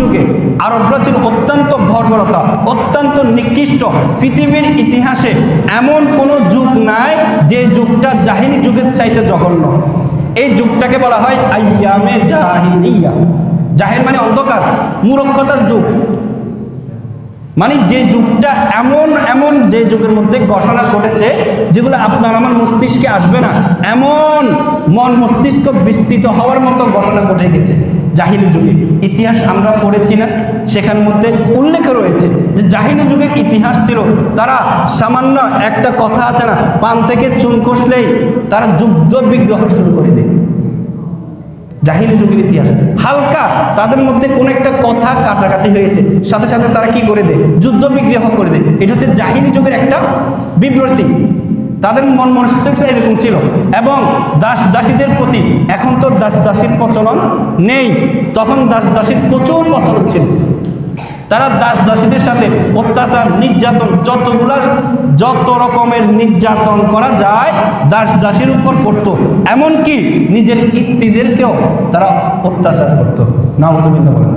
যুগে আরবরা ছিল অত্যন্ত ভরবরতা, অত্যন্ত নিকৃষ্ট পৃথিবীর ইতিহাসে এমন কোনো যুগ নাই যে যুগটা জাহিনী যুগের চাইতে জঘন্য। এই যুগটাকে বলা হয় আইয়ামে জাহিনিয়া। জাহের মানে অন্ধকার মূরক্ষতার যুগ। মানে যে যুগটা এমন এমন যে যুগের মধ্যে ঘটনা ঘটেছে যেগুলো আপনার আমার মস্তিষ্কে আসবে না, এমন মন মস্তিষ্ক বিস্তৃত হওয়ার মতো ঘটনা ঘটে গেছে। জাহিলি যুগে। ইতিহাস আমরা পড়েছি না, সেখান মধ্যে উল্লেখ রয়েছে যে জাহিলি যুগের ইতিহাস ছিল, তারা সামান্য একটা কথা আছে না, পান থেকে চুন কষলেই তারা যুদ্ধ বিগ্রহ শুরু করে দেয়। জাহিলি যুগের ইতিহাস। হালকা তাদের মধ্যে কোন একটা কথা কাটাকাটি হয়েছে, সাথে সাথে তারা কি করে দেয়? যুদ্ধ বিগ্রহ করে দেয়। এটা হচ্ছে জাহিলি যুগের একটা বিবৃতি। তাদের মন মনস্তিষ্ক এরকম ছিল। এবং দাস দাসীদের প্রতি এখন তো দাস দাসীর প্রচলন নেই। তখন দাস দাসীর প্রচুর প্রচলন ছিল। তারা দাস দাসীদের সাথে অত্যাচার, নির্যাতন, যতগুলা, যত রকমের নির্যাতন করা যায়, দাস দাসীর উপর করত। এমনকি নিজের স্ত্রীদেরকেও তারা অত্যাচার করত। বলেন।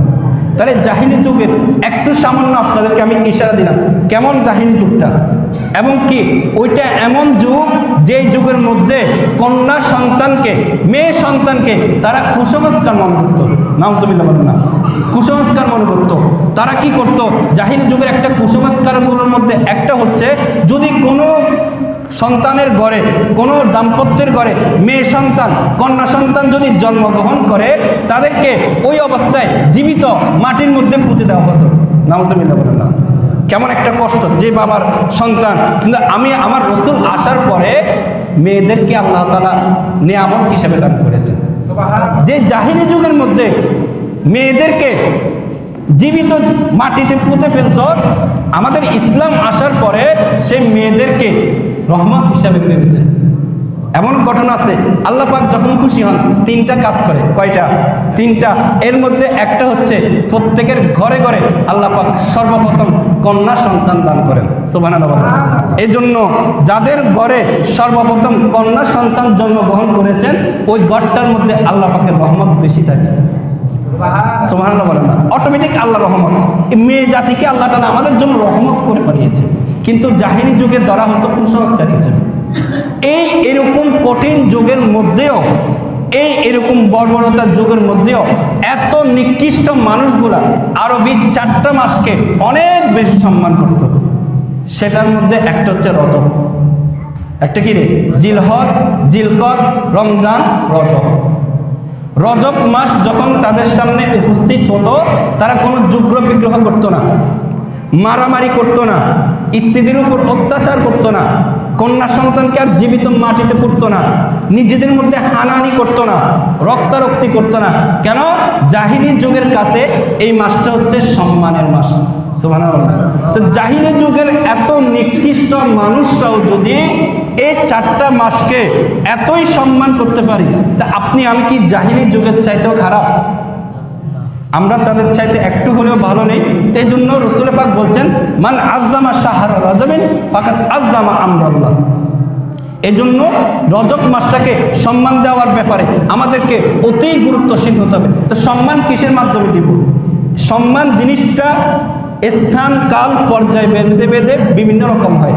তাহলে জাহিনী যুগের একটু সামান্য আপনাদেরকে আমি ইশারা দিলাম। কেমন জাহিনী যুগটা? এবং কি ওইটা এমন যুগ যেই যুগের মধ্যে কন্যা সন্তানকে, মেয়ে সন্তানকে তারা কুসংস্কার মনে করত। নাউজুবিল্লাহ বলেন না। কুসংস্কার মনে করত। তারা কি করত? জাহিনী যুগের একটা কুসংস্কারগুলোর মধ্যে একটা হচ্ছে, যদি কোনো সন্তানের ঘরে, কোনো দাম্পত্যের ঘরে মেয়ে সন্তান, কন্যা সন্তান যদি জন্মগ্রহণ করে, তাদেরকে ওই অবস্থায় জীবিত মাটির মধ্যে পুঁতে দেওয়া হতো। নামজমিল্লা বলে না। কেমন একটা কষ্ট যে বাবার সন্তান। কিন্তু আমি আমার রসুল আসার পরে মেয়েদেরকে আল্লাহ তালা নিয়ামত হিসেবে দান করেছেন। যে জাহিনী যুগের মধ্যে মেয়েদেরকে জীবিত মাটিতে পুঁতে ফেলত আমাদের ইসলাম আসার পরে সে মেয়েদেরকে রহমত হিসাবে ভেবেছে এমন ঘটনা আছে আল্লাহ পাক যখন খুশি হন তিনটা কাজ করে কয়টা? তিনটা। এর মধ্যে একটা হচ্ছে প্রত্যেকের ঘরে ঘরে আল্লাহ পাক সর্বপ্রথম কন্যা সন্তান দান করেন। সুবাহ এই জন্য যাদের ঘরে সর্বপ্রথম কন্যা সন্তান জন্মগ্রহণ করেছেন ওই ঘরটার মধ্যে আল্লাহ পাকের রহমত বেশি থাকে। সোহানা বলেন না। অটোমেটিক আল্লাহ রহমত। এই মেয়ে জাতিকে আল্লাহ তালা আমাদের জন্য রহমত করে পাঠিয়েছে। কিন্তু জাহিনী যুগে ধরা হতো কুসংস্কার হিসেবে। এই এরকম কঠিন যুগের মধ্যেও এই এরকম বর্বরতার যুগের মধ্যেও এত নিকৃষ্ট মানুষগুলা আরবি চারটা মাসকে অনেক বেশি সম্মান করত। সেটার মধ্যে একটা হচ্ছে রজব। একটা কি রে? জিলহজ জিলকত রমজান, রজব। রজব মাস যখন তাদের সামনে উপস্থিত হতো, তারা কোনো যুগ্র বিগ্রহ করতো না, মারামারি করতো না, স্ত্রীদের উপর অত্যাচার করতো না কন্যা সন্তানকে আর জীবিত মাটিতে পুড়তো না। নিজেদের মধ্যে হানাহানি করতো না, রক্তারক্তি করতো না। কেন? জাহিনী যুগের কাছে এই মাসটা হচ্ছে সম্মানের মাস। তো জাহিনী যুগের এত নিকৃষ্ট মানুষরাও যদি এই চারটা মাসকে এতই সম্মান করতে পারি, তা আপনি, আমি কি জাহিনী যুগের চাইতেও খারাপ? আমরা তাদের চাইতে একটু হলেও ভালো নেই। এই জন্য রসুল পাক বলছেন, মান আজদামা শাহার রজমিন আজদামা আমরাল্লাহ। এই জন্য রজব মাসটাকে সম্মান দেওয়ার ব্যাপারে আমাদেরকে অতি গুরুত্বশীল হতে হবে। তো সম্মান কিসের মাধ্যমে দিব? সম্মান জিনিসটা স্থান, কাল, পর্যায়ে, বেঁধে বেঁধে বিভিন্ন রকম হয়।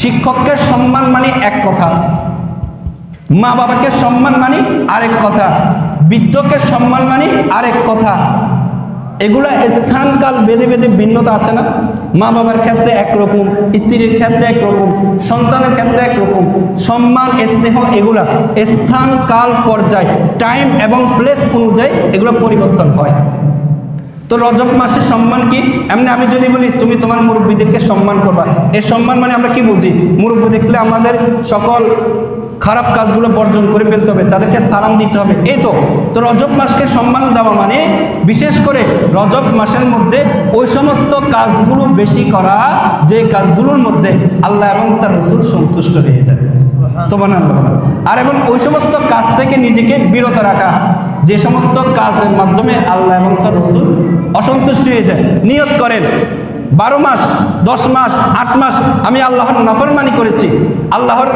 শিক্ষককে সম্মান মানে এক কথা মা বাবাকে সম্মান মানি আরেক কথা। বৃদ্ধকে সম্মান মানি আরেক কথা। এগুলা স্থানকাল বেঁধে বেঁধে ভিন্নতা আছে না? মা বাবার ক্ষেত্রে একরকম, স্ত্রীর ক্ষেত্রে একরকম, সন্তানের ক্ষেত্রে একরকম। সম্মান, স্নেহ এগুলা স্থান কাল পর্যায় টাইম এবং প্লেস অনুযায়ী এগুলো পরিবর্তন হয়। তো রজব মাসের সম্মান কি? এমনি আমি যদি বলি, তুমি তোমার মুরব্বীদেরকে সম্মান করবা। এর সম্মান মানে আমরা কি বুঝি? মুরব্বী দেখলে আমাদের সকল খারাপ কাজগুলো বর্জন করে ফেলতে হবে তাদেরকে সালাম দিতে হবে। এই তো তো রজব মাসকে সম্মান দেওয়া মানে বিশেষ করে রজব মাসের মধ্যে ওই সমস্ত কাজগুলো বেশি করা যে কাজগুলোর মধ্যে আল্লাহ এবং তার রসুল সন্তুষ্ট হয়ে যায় আর এবং ওই সমস্ত কাজ থেকে নিজেকে বিরত রাখা যে সমস্ত কাজের মাধ্যমে আল্লাহ এবং তার রসুল অসন্তুষ্ট হয়ে যায় নিয়ত করেন বারো মাস দশ মাস আট মাস আমি আল্লাহর নাফরমানি করেছি। আল্লাহর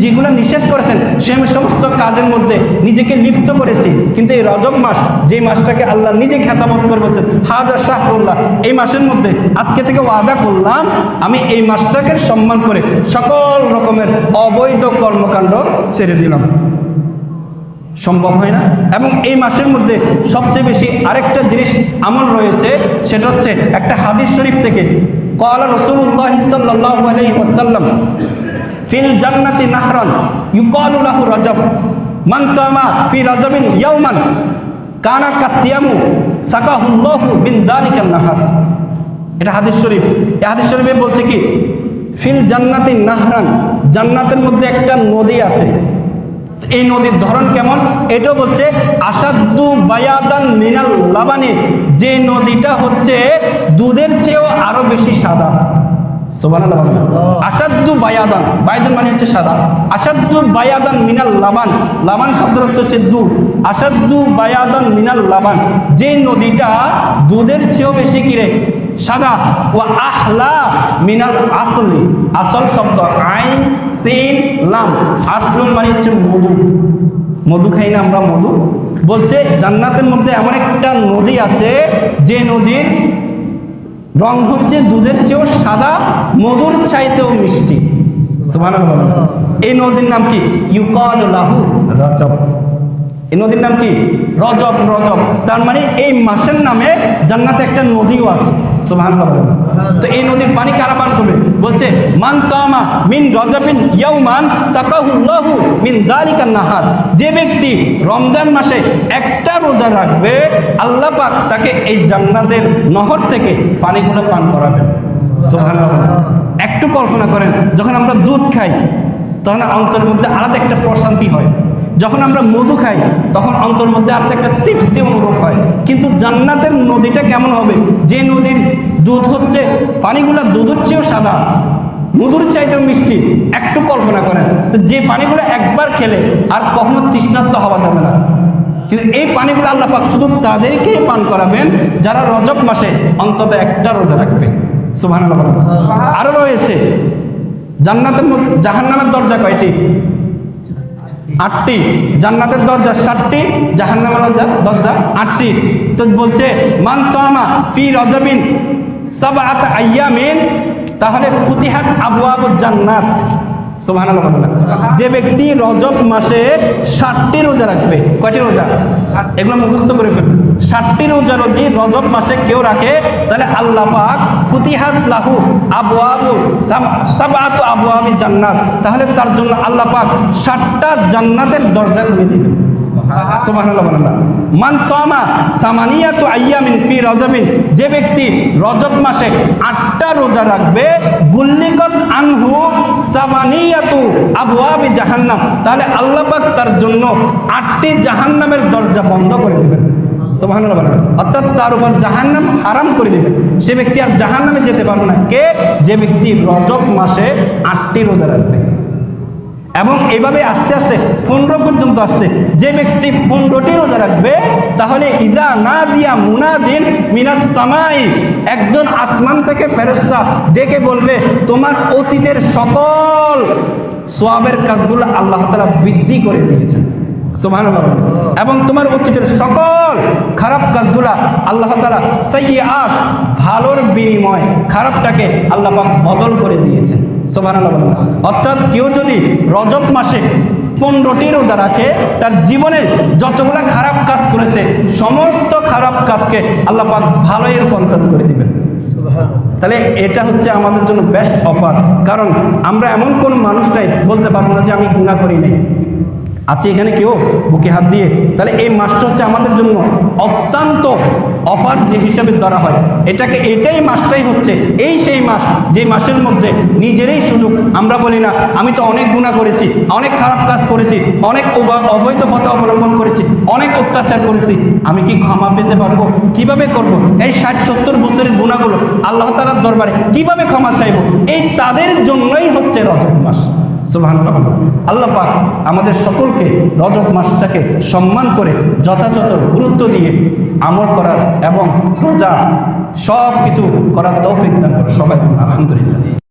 যেগুলো নিষেধ করেছেন, সে সমস্ত কাজের মধ্যে নিজেকে লিপ্ত করেছি। কিন্তু এই রজব মাস, যে মাসটাকে আল্লাহ নিজে খ্যাতাবোধ করে বলছেন হাজার শাহরুল্লাহ এই মাসের মধ্যে আজকে থেকে ওয়াদা করলাম, আমি এই মাসটাকে সম্মান করে সকল রকমের অবৈধ কর্মকাণ্ড ছেড়ে দিলাম। সম্ভব হয় না? এবং এই মাসের মধ্যে সবচেয়ে বেশি আরেকটা জিনিস আমল রয়েছে, সেটা হচ্ছে একটা হাদিস শরীফ থেকে, কলা রসুল্লাহ সাল্লাহ ওয়াসাল্লাম ফিল জান্নাতি নাহরান, ইউকালু লাহু রাজব। মান সামা ফি রাজবিন ইয়াওমান কানা কাসিয়ামু সাকাহুল্লাহু বিন যালিকান নাহার। এটা হাদিস শরীফ। এই হাদিস শরীফে বলছে কি? ফিল জান্নাতি নাহরান, জান্নাতের মধ্যে একটা নদী আছে। এই নদীর ধরন কেমন? এটা হচ্ছে আসাদু বায়াদান মিনাল লাবানি, যে নদীটা হচ্ছে দুধের চেয়েও আরও বেশি সাদা। সুবহানাল্লাহ বলবেন। আসাদু বায়াদান বায়াদান মানে হচ্ছে সাদা। আসাদু বায়াদান মিনাল লাবান লাবান শব্দের হচ্ছে দুধ আসাদু বায়াদান মিনাল লাবান যে নদীটা দুধের চেয়েও বেশি কিরে? সাদা। ও আহলা মিনাল আসলি। আসল শব্দ আইন, সিন, লাম। আসলুন মানে হচ্ছে মধু। মধু খাই না আমরা, মধু। বলছে জান্নাতের মধ্যে এমন একটা নদী আছে, যে নদীর রং হচ্ছে দুধের চেয়েও সাদা মধুর চাইতেও মিষ্টি। এই নদীর নাম কি? ইউকাল লাহু। রজব। এই নদীর নাম কি? রজব রজব। তার মানে এই মাসের নামে জান্নাতে একটা নদীও আছে। বলেন। তো এই নদীর পানি কারা পান করবে? বলছে মান সামা মিন রজবিন ইয়াউমান সাকাহুল্লাহু মিন যালিকান নাহার। যে ব্যক্তি রমজান মাসে একটা রোজা রাখবে আল্লাহ পাক তাকে এই জান্নাতের নহর থেকে পানিগুলো পান করাবেন। একটু কল্পনা করেন, যখন আমরা দুধ খাই, তখন অন্তর মধ্যে আলাদা একটা প্রশান্তি হয়। যখন আমরা মধু খাই, তখন অন্তর মধ্যে আলাদা একটা তৃপ্তি অনুভব হয়। কিন্তু জান্নাতের নদীটা কেমন হবে? যে নদীর দুধ হচ্ছে, পানিগুলো দুধের চেয়েও সাদা, মধুর চাইতেও মিষ্টি, একটু কল্পনা করেন। তো যে পানিগুলো একবার খেলে আর কখনো তৃষ্ণার্ত হওয়া যাবে না। কিন্তু এই পানিগুলো আল্লাহ পাক শুধু তাদেরকেই পান করাবেন, যারা রজব মাসে অন্তত একটা রোজা রাখবে। আরও রয়েছে। জান্নাতের মধ্যে জাহান্নামের দরজা কয়টি? আটটি। জান্নাতের দরজা ষাটটি জাহান্নামের দরজা দরজা আটটি। তো বলছে মানসামা ফি রজবিন সাবাত আইয়ামিন তাহলে ফুতিহাত আবু আবু জান্নাত যে ব্যক্তি রজব মাসে ষাটটি রোজা রাখবে, কয়টি রোজা? এগুলো মুখস্থ করে ফেলবে ষাটটি রোজা রোজি রজব মাসে কেউ রাখে, তাহলে আল্লাহ পাক ফুতিহাত লাহু আবু আবু সাবাত আবু আবি জান্নাত। তাহলে তার জন্য আল্লাহ পাক ষাটটা জান্নাতের দরজা খুলে দিবেন সুবহানাল্লাহ। মান সামা সামানিয়াতু আইয়ামিন ফি রজবিন। যে ব্যক্তি রজব মাসে আটটা রোজা রাখবে গুল্লিকত আনহু সামানিয়াতু আবওয়াবি জাহান্নাম। তাহলে আল্লাহ পাক তার জন্য আটটি জাহান্নামের দরজা বন্ধ করে দিবেন। বলেন। অর্থাৎ তার উপর জাহান্নাম হারাম করে দিবেন সে ব্যক্তি আর জাহান্নামে যেতে পারবে না। কে? যে ব্যক্তি রজব মাসে আটটি রোজা রাখবে। এবং এভাবে আস্তে আস্তে পনেরো পর্যন্ত আসছে। যে ব্যক্তি পনেরোটি রোজা রাখবে, তাহলে ইদা না দিয়া মুনাদিন মিনাস সামাই, একজন আসমান থেকে ফেরেস্তা ডেকে বলবে, তোমার অতীতের সকল সোয়াবের কাজগুলো আল্লাহ তালা বৃদ্ধি করে দিয়েছেন। এবং তোমার অতীতের সকল খারাপ কাজগুলা আল্লাহ তালা সাইয়ে সাইয়াত ভালোর বিনিময় খারাপটাকে আল্লাহ বদল করে দিয়েছেন। বলেন। অর্থাৎ কেউ যদি রজব মাসে পনেরোটি রোজা রাখে তার জীবনে যতগুলো খারাপ কাজ করেছে সমস্ত খারাপ কাজকে আল্লাহ পাক ভালোই রূপান্তর করে দিবেন। তাহলে এটা হচ্ছে আমাদের জন্য বেস্ট অফার কারণ আমরা এমন কোন মানুষ নাই বলতে পারব না যে আমি গুণা করি নাই। আছে এখানে কেউ? বুকে হাত দিয়ে। তাহলে এই মাসটা হচ্ছে আমাদের জন্য অত্যন্ত অফার যে হিসাবে ধরা হয়। এটাকে এটাই মাসটাই হচ্ছে। এই সেই মাস, যে মাসের মধ্যে নিজেরই সুযোগ। আমরা বলি না, আমি তো অনেক গুণা করেছি, অনেক খারাপ কাজ করেছি, অনেক অবা- অবৈধ পথে অবলম্বন করেছি, অনেক অত্যাচার করেছি। আমি কি ক্ষমা পেতে পারব? কীভাবে করব? এই ষাট, সত্তর বছরের গুণাগুলো আল্লাহ তালার দরবারে কীভাবে ক্ষমা চাইব? এই তাদের জন্যই হচ্ছে রজব মাস। সুবহানাল্লাহ। আল্লাহ পাক আমাদের সকলকে রজব মাসটাকে সম্মান করে যথাযথ গুরুত্ব দিয়ে আমল করার এবং রোজা সব কিছু করার তৌফিক দান করে সবাই। আলহামদুলিল্লাহ।